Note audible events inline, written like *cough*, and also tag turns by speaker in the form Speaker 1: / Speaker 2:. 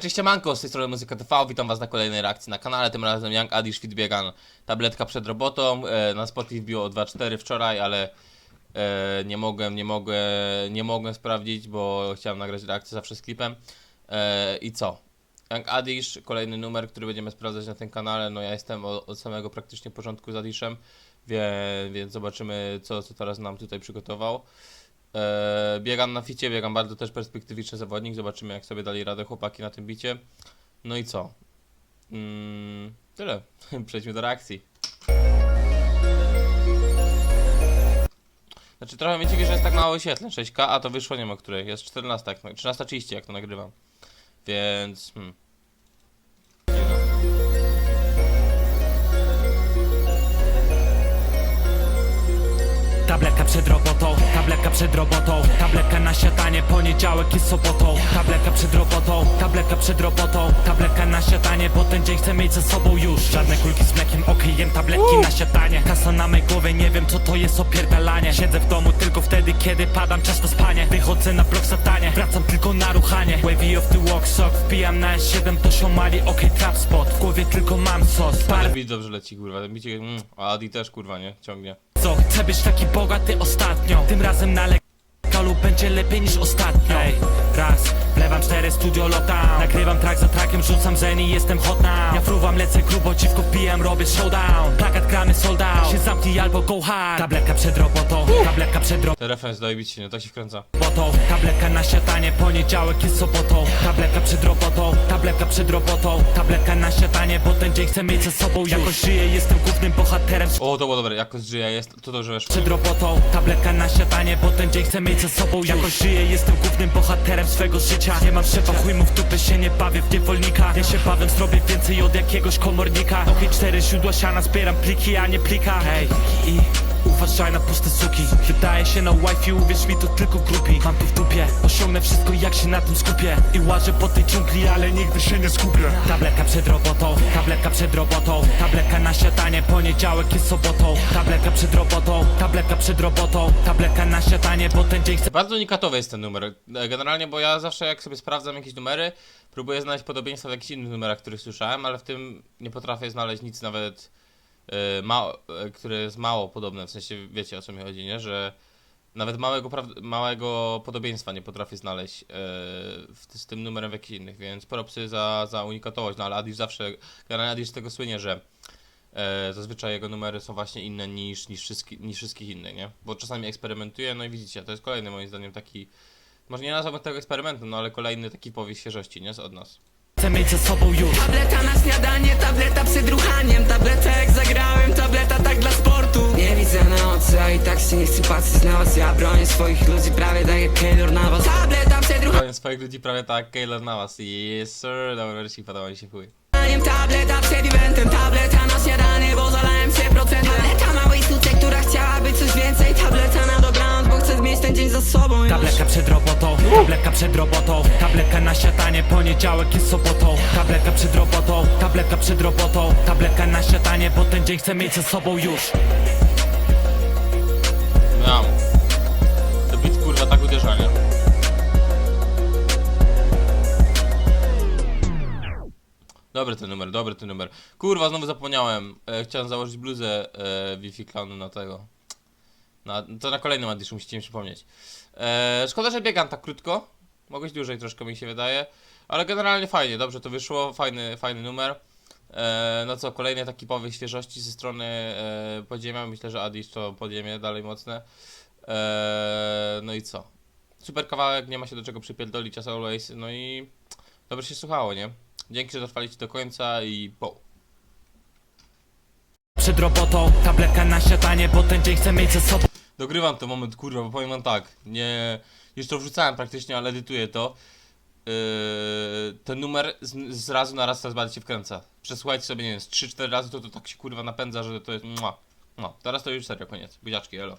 Speaker 1: Cześć, manko, z tej strony Muzyka TV, witam was na kolejnej reakcji na kanale, tym razem Young Adish Fit Biegan, tabletka przed robotą, e, na Spotify wbiło 2.4 wczoraj, ale e, nie mogłem, nie mogę, nie mogłem sprawdzić, bo chciałem nagrać reakcję zawsze z klipem. E, I co? Young Adish, kolejny numer, który będziemy sprawdzać na tym kanale, no ja jestem od, od samego praktycznie początku z Adishem, wie, więc zobaczymy co, co teraz nam tutaj przygotował. E, biegam na ficie, biegam bardzo też perspektywiczny zawodnik. Zobaczymy, jak sobie dali radę chłopaki na tym bicie. No i co? Mm, tyle. *laughs* Przejdźmy do reakcji. Znaczy, trochę mnie dziwi, że jest tak mało wyświetleń. 6K, a to wyszło, nie ma której. Jest 14, jak, 13.30, jak to nagrywam. Więc. Hmm.
Speaker 2: Tabletka przed robotą, tabletka przed robotą Tabletka na siadanie, poniedziałek jest sobotą. Tabletka przed robotą, tabletka przed robotą Tabletka na siadanie, bo ten dzień chcę mieć ze sobą już. Żadne kulki z mlekiem, okej, jem tabletki na siadanie Kasa na mej głowie, nie wiem co to jest opierdalanie. Siedzę w domu tylko wtedy, kiedy padam czas na spanie. Wychodzę na blok satanie, wracam tylko na ruchanie. Wavy of the walk sock, wbijam na S7 to siomali, okej, trap spot. W głowie tylko mam sos,
Speaker 1: Ale
Speaker 2: Par
Speaker 1: bit dobrze leci, kurwa. Bicie, mm, a Adi też, kurwa, nie? Ciągnie.
Speaker 2: Co? Chcę być taki bogaty ostatnio. Tym razem na lekalu będzie lepiej niż ostatnio. Ej, raz, wlewam cztery studio lockdown Nagrywam track za trackiem, rzucam zen i jestem hot now. Ja fruwam, lecę grubo, dziwko wbijam, robię showdown. Plakat gramy sold out, się zamknij albo go hard. Tabletka przed robotą, tabletka przed robotą
Speaker 1: Ten bić się, nie? Tak się wkręca.
Speaker 2: Tabletka na siadanie, poniedziałek jest sobotą. Tabletka przed robotą, przed robotą Tabletka na siadanie, bo ten dzień chcę mieć ze sobą Jakoś żyję, jestem głównym bohaterem
Speaker 1: O, to było dobre. Jakoś żyje jest. To dobrze weszło.
Speaker 2: przed robotą Tabletka na siadanie, bo ten dzień chcę mieć ze sobą. Jakoś żyję, jestem głównym bohaterem swego życia Nie mam szefa, chuj mu w dupę się nie bawię w niewolnika Ja się bawię, zrobię więcej od jakiegoś komornika Okej, cztery źródła siana, zbieram pliki, a nie plika Hej, i uważaj na puste suki. Wydaje się na wifi, uwierz mi, to tylko grupi Mam to w dupie, osiągnę wszystko jak się na tym skupię. I łażę po tej dżungli, ale nigdy się nie skupię Tabletka przed robotą, tabletka przed robotą. Tabletka na siadanie, poniedziałek jest sobotą. Tabletka przed robotą, tabletka przed robotą. Tabletka na siadanie, bo ten dzień chcę
Speaker 1: Bardzo unikatowy jest ten numer. E, Generalnie, bo ja zawsze jak sobie sprawdzam jakieś numery, próbuję znaleźć podobieństwa w jakichś innych numerach, których słyszałem, ale w tym nie potrafię znaleźć nic nawet, e, mało, e, które jest mało podobne, w sensie wiecie o co mi chodzi, nie? Że nawet małego, małego podobieństwa nie potrafię znaleźć w, z tym numerem w jakichś innych, więc propsy za, za unikatowość, no ale Adish zawsze, generalnie Adish z tego słynie, że e, zazwyczaj jego numery są właśnie inne niż, niż, wszystki, niż wszystkich innych, nie? Bo czasami eksperymentuje, no i widzicie, to jest kolejny moim zdaniem taki, może nie nazwałbym tego eksperymentem, no ale kolejny taki powiew świeżości, nie? Od nas.
Speaker 2: mieć ze sobą już
Speaker 3: Tableta na śniadanie, tableta przed ruchaniem Tableta swoich ludzi prawie tak jak Keylor na was Tableta przed
Speaker 1: Powiem swoich ludzi prawie tak, Kaylor na was, yes sir, dobra, wersji podoba mi się chuj.
Speaker 3: Tableta przed eventem, tableta na śniadanie Bo zalałem się procentem. Tableta małej suce, która chciałaby coś więcej. Tableta na dobranoc, bo chcę mieć ten dzień za sobą. Już
Speaker 2: Tabletka przed robotą, tabletka przed robotą. Tabletka na siadanie, poniedziałek jest sobotą. Tabletka przed robotą, tabletka przed robotą. Tabletka na siadanie, bo ten dzień chcę mieć ze sobą już
Speaker 1: Dobry ten numer, dobry ten numer. Kurwa, znowu zapomniałem. E, chciałem założyć bluzę e, Wi-Fi Clownu na tego. Na, to na kolejnym Adiszu musicie mi przypomnieć. E, szkoda, że biegam tak krótko. Mogłeś dłużej troszkę mi się wydaje. Ale generalnie fajnie, dobrze to wyszło. Fajny, fajny numer. E, no co, kolejny taki powiew świeżości ze strony e, podziemia. Myślę, że Adisz to podziemie dalej mocne. E, no i co? Super kawałek, nie ma się do czego przypierdolić as always. No i dobrze się słuchało, nie? Dzięki, że dotrwaliście do końca i po.
Speaker 2: Przed robotą, tabletka na siadanie, bo ten dzień chcę mieć ze sobą
Speaker 1: Dogrywam ten moment, kurwa, bo powiem wam tak. Nie. Już to wrzucałem praktycznie, ale edytuję to. Yy, ten numer z, z razu na raz coraz bardziej się wkręca. Przesłuchajcie sobie, nie wiem, z 3-4 razy to, to tak się kurwa napędza, że to jest. Mua. No, teraz to już serio koniec. Buziaczki, elo.